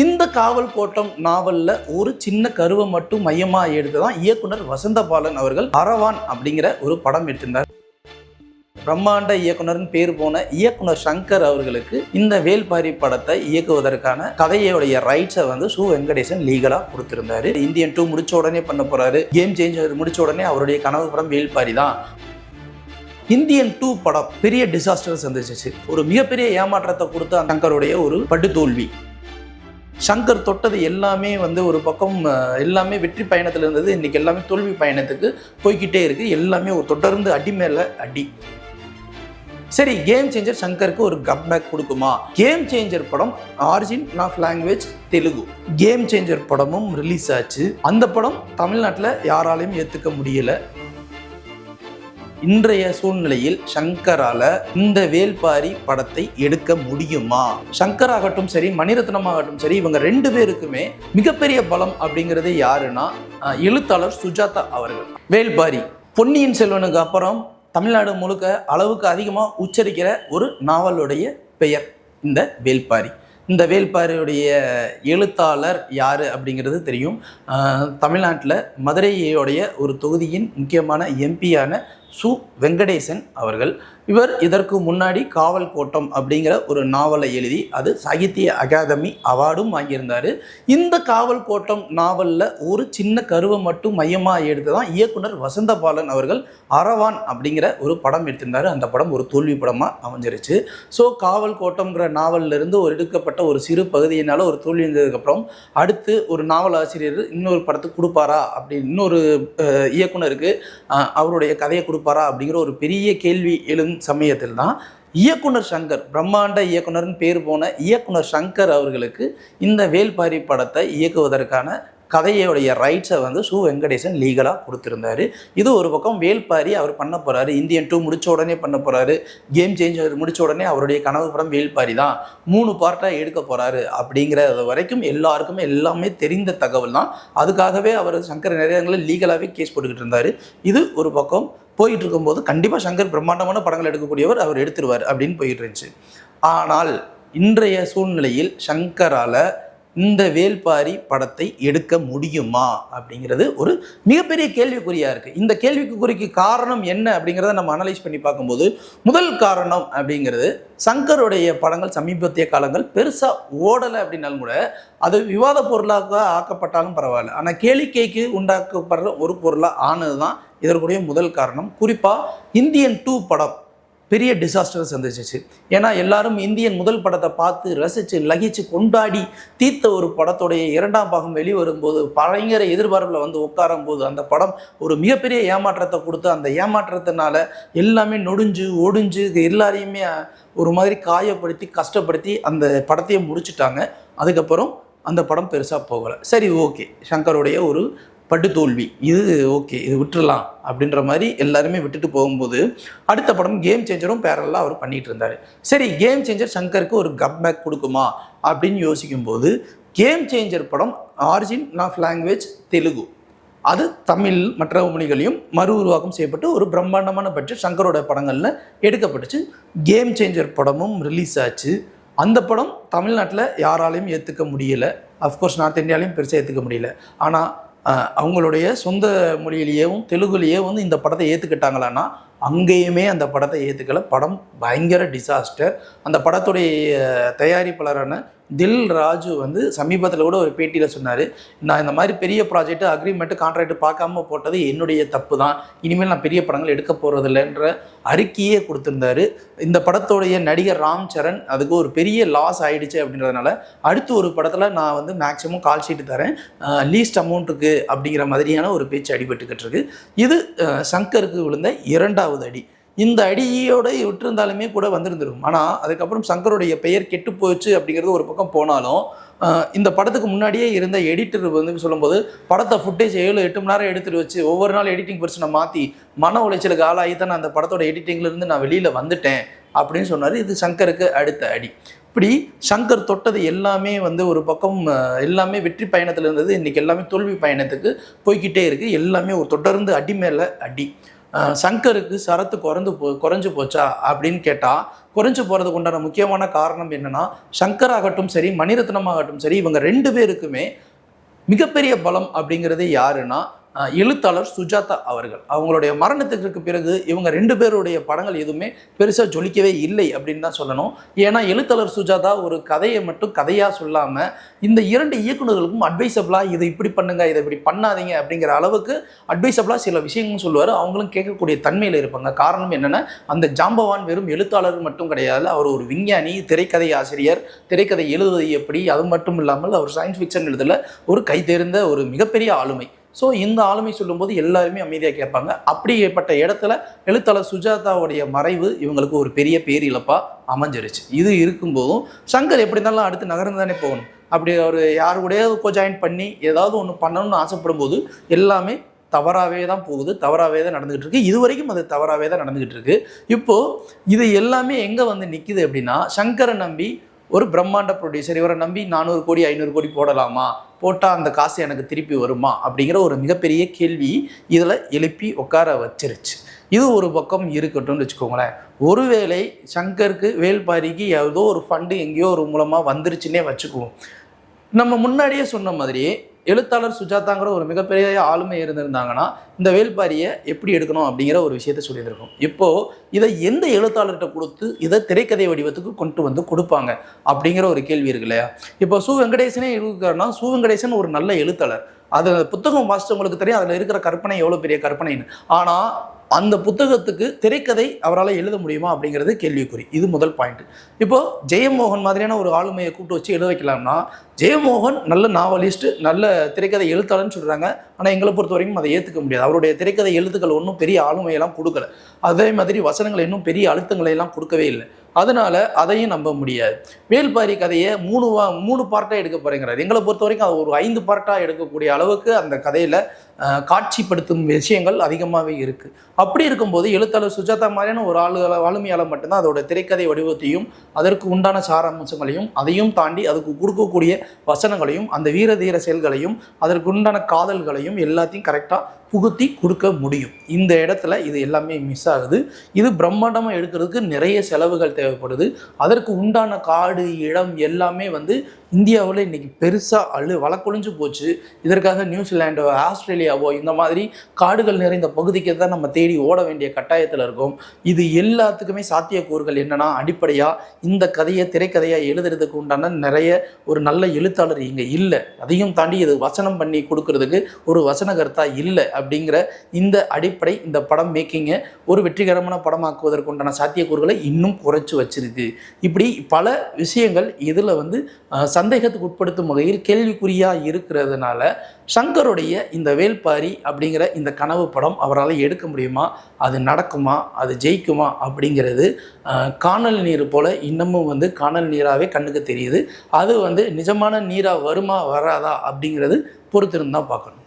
இந்த காவல் கோட்டம் நாவல்ல ஒரு சின்ன கருவை மட்டும் மையமா எடுத்து தான் இயக்குனர் வசந்தபாலன் அவர்கள் அரவான் அப்படிங்கிற ஒரு படம் எடுத்திருந்தார். பிரம்மாண்ட இயக்குனர்னு பேர் போன இயக்குனர் சங்கர் அவர்களுக்கு இந்த வேல்பாரி படத்தை இயக்குவதற்கான கதையோடைய ரைட்ஸை வந்து சு. வெங்கடேசன் லீகலா கொடுத்திருந்தாரு. இந்தியன் டூ முடிச்ச உடனே பண்ண போறாரு. கேம் சேஞ்சர் முடிச்ச உடனே அவருடைய கனவு படம் வேல்பாரி தான். இந்தியன் டூ படம் பெரிய டிசாஸ்டர் சந்திச்சிச்சு. ஒரு மிகப்பெரிய ஏமாற்றத்தை கொடுத்த சங்கருடைய ஒரு படுதோல்வி. சங்கர் தொட்டது எல்லாமே வந்து ஒரு பக்கம் எல்லாமே வெற்றி பயணத்தில் இருந்தது. இன்றைக்கி எல்லாமே தோல்வி பயணத்துக்கு போய்கிட்டே இருக்குது எல்லாமே ஒரு தொடர்ந்து அடி மேலே அடி. சரி கேம் சேஞ்சர் சங்கருக்கு ஒரு கப்பேக் கொடுக்குமா? கேம் சேஞ்சர் படம் origin of language Telugu. Game changer படமும் ரிலீஸ் ஆச்சு. அந்த படம் தமிழ்நாட்டில் யாராலையும் ஏற்றுக்க முடியல. இன்றைய சூழ்நிலையில் சங்கரால இந்த வேல்பாரி படத்தை எடுக்க முடியுமா? சங்கர் ஆகட்டும் சரி மணிரத்னம் ஆகட்டும் சரி இவங்க ரெண்டு பேருக்குமே மிகப்பெரிய பலம் அப்படிங்கிறது யாருன்னா எழுத்தாளர் சுஜாதா அவர்கள். வேல்பாரி பொன்னியின் செல்வனுக்கு அப்புறம் தமிழ்நாடு முழுக்க அளவுக்கு அதிகமாக உச்சரிக்கிற ஒரு நாவலுடைய பெயர் இந்த வேல்பாரி. இந்த வேல்பாரியுடைய எழுத்தாளர் யார் அப்படிங்கிறது தெரியும். தமிழ்நாட்டில் மதுரையோடைய ஒரு தொகுதியின் முக்கியமான எம்பியான சு வெங்கடேசன் அவர்கள். இவர் இதற்கு முன்னாடி காவல் கோட்டம் அப்படிங்கிற ஒரு நாவலை எழுதி அது சாகித்ய அகாதமி அவார்டும் வாங்கியிருந்தார். இந்த காவல் கோட்டம் நாவலில் ஒரு சின்ன கருவை மட்டும் மையமாக எடுத்து தான் இயக்குனர் வசந்தபாலன் அவர்கள் அரவான் அப்படிங்கிற ஒரு படம் எடுத்திருந்தார். அந்த படம் ஒரு தோல்வி படமாக அமைஞ்சிருச்சு. ஸோ காவல் கோட்டம்ங்கிற நாவலிருந்து ஒரு எடுக்கப்பட்ட ஒரு சிறு பகுதியினால ஒரு தோல்வி இருந்ததுக்கப்புறம் அடுத்து ஒரு நாவல் ஆசிரியர் இன்னொரு படத்துக்கு கொடுப்பாரா அப்படின்னு இன்னொரு இயக்குனருக்கு அவருடைய கதையை கொடுப்பாரா அப்படிங்கிற ஒரு பெரிய கேள்வி எழும் சமயத்தில் தான் இயக்குனர் சங்கர் பிரம்மாண்ட இயக்குனர்னு பேர் போன இயக்குனர் சங்கர் அவர்களுக்கு இந்த வேல்பாரி படத்தை இயக்குவதற்கான கதையோடைய ரைட்ஸை வந்து சு வெங்கடேசன் லீகலாக கொடுத்துருந்தாரு. இது ஒரு பக்கம் வேல்பாரி அவர் பண்ண போகிறாரு இந்தியன் டூ முடிச்ச உடனே பண்ண போகிறாரு கேம் சேஞ்சர் முடிச்ச உடனே அவருடைய கனவு படம் வேல்பாரி தான். மூணு பார்ட்டாக எடுக்க போகிறாரு அப்படிங்கிறது வரைக்கும் எல்லாருக்குமே எல்லாமே தெரிந்த தகவல் தான். அதுக்காகவே அவர் சங்கர் நிறைய இடங்களில் லீகலாகவே கேஸ் போட்டுக்கிட்டு இருந்தார். இது ஒரு பக்கம் போயிட்டு இருக்கும்போது கண்டிப்பாக சங்கர் பிரம்மாண்டமான படங்கள் எடுக்கக்கூடியவர் அவர் எடுத்துருவார் அப்படின்னு போயிட்டு இருந்துச்சு. ஆனால் இன்றைய சூழ்நிலையில் சங்கரால் இந்த வேல்பாரி படத்தை எடுக்க முடியுமா? அப்படிங்கிறது ஒரு மிகப்பெரிய கேள்விக்குறியாக இருக்குது இந்த கேள்விக்குறிக்கு காரணம் என்ன அப்படிங்கிறத நம்ம அனலைஸ் பண்ணி பார்க்கும்போது முதல் காரணம் அப்படிங்கிறது சங்கருடைய படங்கள் சமீபத்திய காலங்கள் பெருசாக ஓடலை அப்படின்னாலும் கூட அது விவாத பொருளாக ஆக்கப்பட்டாலும் பரவாயில்ல. ஆனால் கேளிக்கைக்கு உண்டாக்கப்படுற ஒரு பொருளாக ஆனது தான் இதற்குரிய முதல் காரணம். குறிப்பாக இந்தியன் டூ படம் பெரிய டிசாஸ்டரை சந்திச்சிச்சு. ஏன்னா எல்லாரும் இந்தியன் முதல் படத்தை பார்த்து ரசித்து லகிச்சு கொண்டாடி தீர்த்த ஒரு படத்துடைய இரண்டாம் பாகம் வெளிவரும்போது பயங்கர எதிர்பார்ப்பில் வந்து உட்காரும் போது அந்த படம் ஒரு மிகப்பெரிய ஏமாற்றத்தை கொடுத்து அந்த ஏமாற்றத்தினால எல்லாமே நொடிஞ்சு ஒடிஞ்சு எல்லாரையுமே ஒரு மாதிரி காயப்படுத்தி கஷ்டப்படுத்தி அந்த படத்தையே முடிச்சுட்டாங்க. அதுக்கப்புறம் அந்த படம் பெருசாக போகலை. சரி ஓகே. சங்கருடைய ஒரு படுதோல்வி. இது ஓகே இது விட்டுறலாம் அப்படின்ற மாதிரி எல்லாருமே விட்டுட்டு போகும்போது அடுத்த படம் கேம் சேஞ்சரும் பேரலாக அவர் பண்ணிகிட்டு இருந்தார். சரி கேம் சேஞ்சர் சங்கருக்கு ஒரு கம்பேக் கொடுக்குமா அப்படின்னு யோசிக்கும்போது கேம் சேஞ்சர் படம் ஆரிஜின் ஆஃப் லாங்குவேஜ் தெலுங்கு. அது தமிழ் மற்ற மொழிகளையும் மறு உருவாக்கம் செய்யப்பட்டு ஒரு பிரம்மாண்டமான பட்ஜெட் சங்கரோட படங்களில் எடுக்கப்பட்டுச்சு. கேம் சேஞ்சர் படமும் ரிலீஸ் ஆச்சு. அந்த படம் தமிழ்நாட்டில் யாராலையும் ஏற்றுக்க முடியல. அஃப்கோர்ஸ் நார்த் இந்தியாலையும் பெருசாக ஏற்றுக்க முடியல. ஆனால் அவங்களுடைய சொந்த மொழியிலேயும் தெலுங்குலேயே வந்து இந்த படத்தை ஏற்றுக்கிட்டாங்களான்னா அங்கேயுமே அந்த படத்தை ஏற்றுக்கல படம் பயங்கர டிசாஸ்டர் அந்த படத்துடைய தயாரிப்பாளரான தில் ராஜு வந்து சமீபத்தில் கூட ஒரு பேட்டியில் சொன்னார் நான் இந்த மாதிரி பெரிய ப்ராஜெக்ட் அக்ரிமெண்ட்டு கான்ட்ராக்ட் பார்க்காம போட்டது என்னுடைய தப்பு தான். இனிமேல் நான் பெரிய படங்கள் எடுக்க போகிறதில்லன்ற அறிக்கையே கொடுத்துருந்தாரு. இந்த படத்துடைய நடிகர் ராம் சரண் அதுக்கு ஒரு பெரிய லாஸ் ஆகிடுச்சு அப்படின்றதுனால அடுத்து ஒரு படத்தில் நான் வந்து மேக்ஸிமம் கால் ஷீட்டு தரேன். லீஸ்ட் அமௌண்ட்டுக்கு அப்படிங்கிற மாதிரியான ஒரு பேச்சு அடிபட்டுக்கிட்டு இருக்கு. இது சங்கருக்கு விழுந்த இரண்டாவது அடி. இந்த அடியோட விட்டிருந்தாலுமே கூட வந்திருந்துடும் ஆனால் அதுக்கப்புறம் சங்கருடைய பெயர் கெட்டு போச்சு அப்படிங்கிறது ஒரு பக்கம் போனாலும் இந்த படத்துக்கு முன்னாடியே இருந்த எடிட்டர் வந்து சொல்லும்போது படத்தை ஃபுட்டேஜ் ஏழு எட்டு மணி நேரம் எடுத்துட்டு வச்சு ஒவ்வொரு நாள் எடிட்டிங் பர்சனை மாற்றி மன உளைச்சலுக்கு ஆளாகி தான் நான் அந்த படத்தோட எடிட்டிங்லேருந்து நான் வெளியில் வந்துட்டேன் அப்படின்னு சொன்னார். இது சங்கருக்கு அடுத்த அடி. இப்படி சங்கர் தொட்டது எல்லாமே வந்து ஒரு பக்கம் எல்லாமே வெற்றி பயணத்தில் இருந்தது. இன்றைக்கி எல்லாமே தோல்வி பயணத்துக்கு போய்க்கிட்டே இருக்குது எல்லாமே ஒரு தொடர்ந்து அடி மேலே அடி. சங்கருக்கு சரத்து குறைந்து போ குறைஞ்சு போச்சா அப்படின்னு கேட்டால் குறைஞ்சு போகிறதுக்கு உண்டான முக்கியமான காரணம் என்னன்னா சங்கர் ஆகட்டும் சரி மணிரத்னம் ஆகட்டும் சரி இவங்க ரெண்டு பேருக்குமே மிகப்பெரிய பலம் அப்படிங்கிறது யாருன்னா எழுத்தாளர் சுஜாதா அவர்கள். அவங்களுடைய மரணத்துக்கு பிறகு இவங்க ரெண்டு பேருடைய படங்கள் எதுவுமே பெருசாக ஜொலிக்கவே இல்லை அப்படின்னு தான் சொல்லணும். ஏன்னா எழுத்தாளர் சுஜாதா ஒரு கதையை மட்டும் கதையாக சொல்லாமல் இந்த இரண்டு இயக்குநர்களுக்கும் அட்வைசபிளாக இதை இப்படி பண்ணுங்க இதை இப்படி பண்ணாதீங்க அப்படிங்கிற அளவுக்கு அட்வைசபிளாக சில விஷயங்களும் சொல்லுவார். அவங்களும் கேட்கக்கூடிய தன்மையில் இருப்பாங்க. காரணம் என்னென்னா அந்த ஜாம்பவான் வெறும் எழுத்தாளர் மட்டும் கிடையாது. அவர் ஒரு விஞ்ஞானி திரைக்கதை ஆசிரியர் திரைக்கதை எழுதுவது எப்படி? அது மட்டும் இல்லாமல் அவர் சயின்ஸ் ஃபிக்ஷன் எழுதல ஒரு கைதேர்ந்த ஒரு மிகப்பெரிய ஆளுமை. ஸோ இந்த ஆளுமை சொல்லும்போது எல்லாருமே அமைதியாக கேட்பாங்க. அப்படிப்பட்ட இடத்துல எழுத்தாளர் சுஜாதாவுடைய மறைவு இவங்களுக்கு ஒரு பெரிய பேரிழப்பாக அமைஞ்சிருச்சு. இது இருக்கும்போதும் சங்கர் எப்படி இருந்தாலும் அடுத்து நகர்ந்து தானே போகணும். அப்படி அவர் யாரு கூடயாவது கோ ஜாயின் பண்ணி ஏதாவது ஒன்று பண்ணணும்னு ஆசைப்படும் போது எல்லாமே தவறாகவே தான் போகுது தவறாகவே தான் நடந்துகிட்டு இருக்கு. இது வரைக்கும் அது தவறாகவே தான் நடந்துகிட்டு இருக்கு. இப்போது இது எல்லாமே எங்கே வந்து நிற்கிது அப்படின்னா சங்கரை நம்பி ஒரு பிரம்மாண்ட ப்ரொடியூசர் இவரை நம்பி நானூறு கோடி ஐநூறு கோடி போடலாமா? போட்டால் அந்த காசு எனக்கு திருப்பி வருமா? அப்படிங்கிற ஒரு மிகப்பெரிய கேள்வி இதில் எழுப்பி உட்கார வச்சிருச்சு. இது ஒரு பக்கம் இருக்கட்டும்னு வச்சுக்கோங்களேன். ஒருவேளை சங்கருக்கு வேல்பாரிக்கு ஏதோ ஒரு ஃபண்டு எங்கேயோ ஒரு மூலமாக வந்துருச்சுன்னே வச்சுக்குவோம். நம்ம முன்னாடியே சொன்ன மாதிரியே எழுத்தாளர் சுஜாதாங்கிற ஒரு மிகப்பெரிய ஆளுமை இருந்திருந்தாங்கன்னா இந்த வேல்பாரியை எப்படி எடுக்கணும் அப்படிங்கிற ஒரு விஷயத்த சொல்லியிருக்கோம் இப்போது இதை எந்த எழுத்தாளர்கிட்ட கொடுத்து இதை திரைக்கதை வடிவத்துக்கு கொண்டு வந்து கொடுப்பாங்க அப்படிங்கிற ஒரு கேள்வி இருக்கு இல்லையா? இப்போ சு வெங்கடேசனே இருக்காருன்னா சு வெங்கடேசன் ஒரு நல்ல எழுத்தாளர். அது புத்தகம் வாசித்தவங்களுக்கு தெரியும் அதில் இருக்கிற கற்பனை எவ்வளோ பெரிய கற்பனைன்னு. ஆனால் அந்த புத்தகத்துக்கு திரைக்கதை அவரால் எழுத முடியுமா அப்படிங்கிறது கேள்விக்குறி. இது முதல் பாயிண்ட் இப்போது ஜெயமோகன் மாதிரியான ஒரு ஆளுமையை கூப்பிட்டு வச்சு எழுத வைக்கலாம்னா ஜெயமோகன் நல்ல நாவலிஸ்ட் நல்ல திரைக்கதை எழுத்தாளர்னு சொல்கிறாங்க ஆனால் எங்களை பொறுத்த வரைக்கும் அதை ஏற்றுக்க முடியாது. அவருடைய திரைக்கதை எழுத்துக்கள் ஒன்றும் பெரிய ஆளுமையெல்லாம் கொடுக்கல. அதே மாதிரி வசனங்கள் இன்னும் பெரிய அழுத்தங்களை எல்லாம் கொடுக்கவே இல்லை. அதனால் அதையும் நம்ப முடியாது. வேல்பாரி கதையை மூணு வா மூணு பார்ட்டாக எடுக்க போகிறேங்கிறார் எங்களை பொறுத்த வரைக்கும் அது ஒரு ஐந்து பார்ட்டாக எடுக்கக்கூடிய அளவுக்கு அந்த கதையில் காட்சிப்படுத்தும் விஷயங்கள் அதிகமாகவே இருக்குது அப்படி இருக்கும்போது எழுத்தாளர் சுஜாதா மாதிரியான ஒரு ஆளு ஆளுமையால் மட்டும்தான் அதோட திரைக்கதை வடிவத்தையும் அதற்கு உண்டான சாராம்சங்களையும் அதையும் தாண்டி அதுக்கு கொடுக்கக்கூடிய வசனங்களையும் அந்த வீர தீர செயல்களையும் அதற்கு உண்டான காதல்களையும் எல்லாத்தையும் கரெக்டாக புகுத்தி கொடுக்க முடியும். இந்த இடத்துல இது எல்லாமே மிஸ் ஆகுது. இது பிரம்மாண்டமாக எடுக்கிறதுக்கு நிறைய செலவுகள் தேவைப்படுது. அதற்கு உண்டான காடு இடம் எல்லாமே வந்து இந்தியாவில் இன்னைக்கு பெருசாக அழு வழக்கொழிஞ்சு போச்சு. இதற்காக நியூசிலாண்டோ ஆஸ்திரேலியாவோ இந்த மாதிரி காடுகள் நிறைந்த பகுதிக்கு தான் நம்ம தேடி ஓட வேண்டிய கட்டாயத்தில் இருக்கோம். இது எல்லாத்துக்குமே சாத்தியக்கூறுகள் என்னன்னா அடிப்படையாக இந்த கதையை திரைக்கதையாக எழுதுறதுக்கு உண்டான நிறைய ஒரு நல்ல எழுத்தாளர் இங்கே இல்லை. அதையும் தாண்டி இது வசனம் பண்ணி கொடுக்கறதுக்கு ஒரு வசனகர்த்தா இல்லை அப்படிங்கிற இந்த அடிப்படை இந்த படம் மேக்கிங்கை ஒரு வெற்றிகரமான படமாக்குவதற்கு உண்டான சாத்தியக்கூறுகளை இன்னும் குறைச்சு வச்சிருக்கு. இப்படி பல விஷயங்கள் இதில் வந்து சந்தேகத்துக்கு உட்படுத்தும் வகையில் கேள்விக்குறியாக இருக்கிறதுனால சங்கருடைய இந்த வேல்பாரி அப்படிங்கிற இந்த கனவு படம் அவரால் எடுக்க முடியுமா? அது நடக்குமா? அது ஜெயிக்குமா? அப்படிங்கிறது காணல் நீர் போல இன்னமும் வந்து காணல் நீராகவே கண்ணுக்கு தெரியுது. அது வந்து நிஜமான நீராக வருமா? வராதா? அப்படிங்கிறது பொறுத்திருந்தான் பார்க்கணும்.